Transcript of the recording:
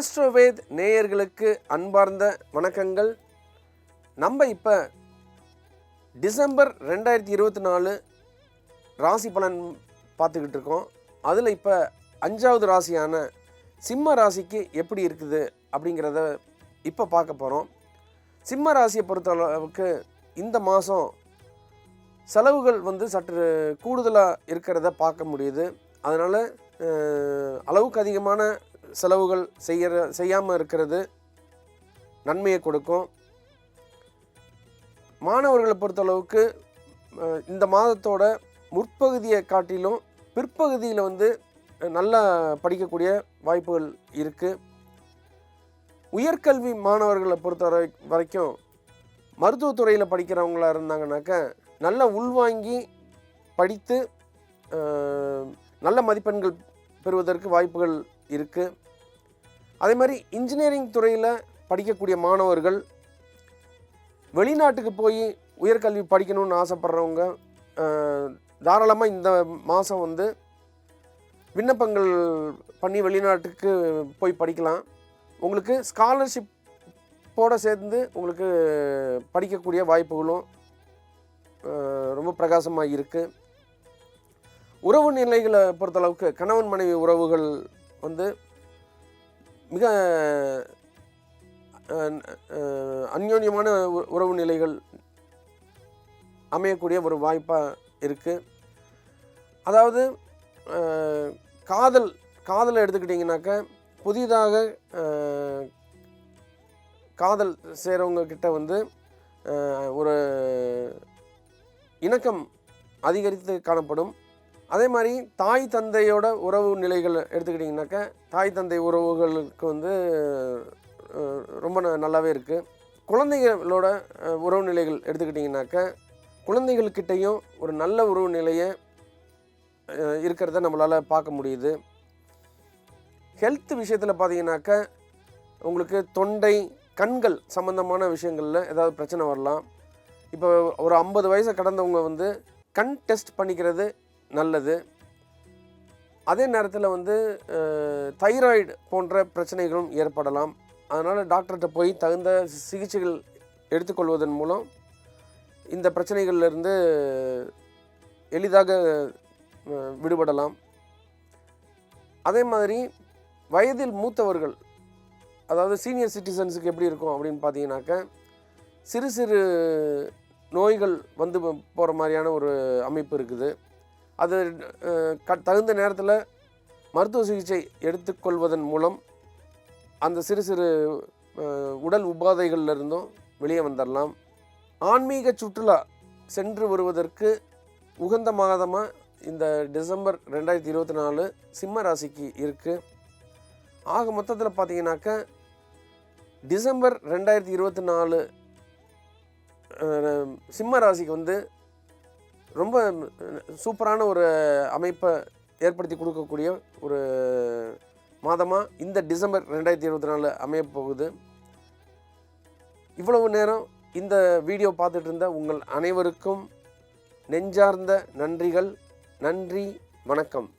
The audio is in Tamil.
ஆஸ்ட்ரோவேத் நேயர்களுக்கு அன்பார்ந்த வணக்கங்கள். நம்ம இப்போ டிசம்பர் ரெண்டாயிரத்தி இருபத்தி நாலு ராசி பலன் பார்த்துக்கிட்டு இருக்கோம். அதில் இப்போ அஞ்சாவது ராசியான சிம்ம ராசிக்கு எப்படி இருக்குது அப்படிங்கிறத இப்போ பார்க்க போகிறோம் சிம்ம ராசியை பொறுத்த அளவுக்கு இந்த மாதம் செலவுகள் வந்து சற்று கூடுதலாக இருக்கிறத பார்க்க முடியுது. அதனால் அளவுக்கு அதிகமான செலவுகள் செய்கிற செய்யாமல் இருக்கிறது நன்மையை கொடுக்கும். மாணவர்களை பொறுத்தளவுக்கு இந்த மாதத்தோட முற்பகுதியை காட்டிலும் பிற்பகுதியில் வந்து நல்லா படிக்கக்கூடிய வாய்ப்புகள் இருக்குது உயர்கல்வி மாணவர்களை பொறுத்த வரை வரைக்கும் மருத்துவத்துறையில் படிக்கிறவங்களா இருந்தாங்கனாக்கா நல்லா உள்வாங்கி படித்து நல்ல மதிப்பெண்கள் பெறுவதற்கு வாய்ப்புகள் இருக்குது அதே மாதிரி இன்ஜினியரிங் துறையில் படிக்கக்கூடிய மாணவர்கள் வெளிநாட்டுக்கு போய் உயர்கல்வி படிக்கணும்னு ஆசைப்பட்றவங்க தாராளமாக இந்த மாதம் வந்து விண்ணப்பங்கள் பண்ணி வெளிநாட்டுக்கு போய் படிக்கலாம். உங்களுக்கு ஸ்காலர்ஷிப் போட சேர்ந்து உங்களுக்கு படிக்கக்கூடிய வாய்ப்புகளும் ரொம்ப பிரகாசமாக இருக்குது உறவு நிலைகளை பொறுத்தளவுக்கு கணவன் மனைவி உறவுகள் வந்து மிக அந்யோன்யமான உ- உறவு நிலைகள் அமையக்கூடிய ஒரு வாய்ப்பாக இருக்குது அதாவது காதல் காதலை எடுத்துக்கிட்டிங்கனாக்கா புதிதாக காதல் செய்கிறவங்கக்கிட்ட வந்து ஒரு இணக்கம் அதிகரித்து காணப்படும். அதே மாதிரி தாய் தந்தையோட உறவு நிலைகள் எடுத்துக்கிட்டிங்கனாக்கா தாய் தந்தை உறவுகளுக்கு வந்து ரொம்ப ந- நல்லாவே இருக்குது குழந்தைகளோட உறவு நிலைகள் எடுத்துக்கிட்டிங்கனாக்கா குழந்தைகள்கிட்டையும் ஒரு நல்ல உறவு நிலையை இருக்கிறத நம்மளால் பார்க்க முடியுது. ஹெல்த் விஷயத்தில் பார்த்தீங்கன்னாக்கா உங்களுக்கு தொண்டை கண்கள் சம்மந்தமான விஷயங்களில் ஏதாவது பிரச்சனை வரலாம். இப்போ ஒரு ஐம்பது வயசை கடந்தவங்க வந்து கண் டெஸ்ட் பண்ணிக்கிறது நல்லது. அதே நேரத்தில் வந்து தைராய்டு போன்ற பிரச்சனைகளும் ஏற்படலாம். அதனால் டாக்டர்கிட்ட போய் தகுந்த சிகிச்சைகள் எடுத்துக்கொள்வதன் மூலம் இந்த பிரச்சனைகள்லேருந்து எளிதாக விடுபடலாம். அதே மாதிரி வயதில் மூத்தவர்கள் அதாவது சீனியர் சிட்டிசன்ஸுக்கு எப்படி இருக்கும் அப்படின்னு பார்த்தீங்கன்னாக்க சிறு சிறு நோய்கள் வந்து போகிற மாதிரியான ஒரு அமைப்பு இருக்குது. அது க தகுந்த நேரத்தில் மருத்துவ சிகிச்சை எடுத்துக்கொள்வதன் மூலம் அந்த சிறு சிறு உடல் உபாதைகளிலிருந்தும் வெளியே வந்துடலாம் ஆன்மீக சுற்றுலா சென்று வருவதற்கு உகந்த மாதமாக இந்த டிசம்பர் ரெண்டாயிரத்தி இருபத்தி நாலு சிம்ம ராசிக்கு இருக்குது ஆக மொத்தத்தில் பார்த்தீங்கன்னாக்கா டிசம்பர் ரெண்டாயிரத்தி இருபத்தி நாலு சிம்ம ராசிக்கு வந்து ரொம்ப சூப்பரான ஒரு அமைப்பை ஏற்படுத்தி கொடுக்கக்கூடிய ஒரு மாதமாக இந்த டிசம்பர் ரெண்டாயிரத்தி இருபத்தி நாலு அமையப் போகுது. இவ்வளவு நேரம் இந்த வீடியோ பார்த்துட்டு இருந்த உங்கள் அனைவருக்கும் நெஞ்சார்ந்த நன்றிகள். நன்றி வணக்கம்.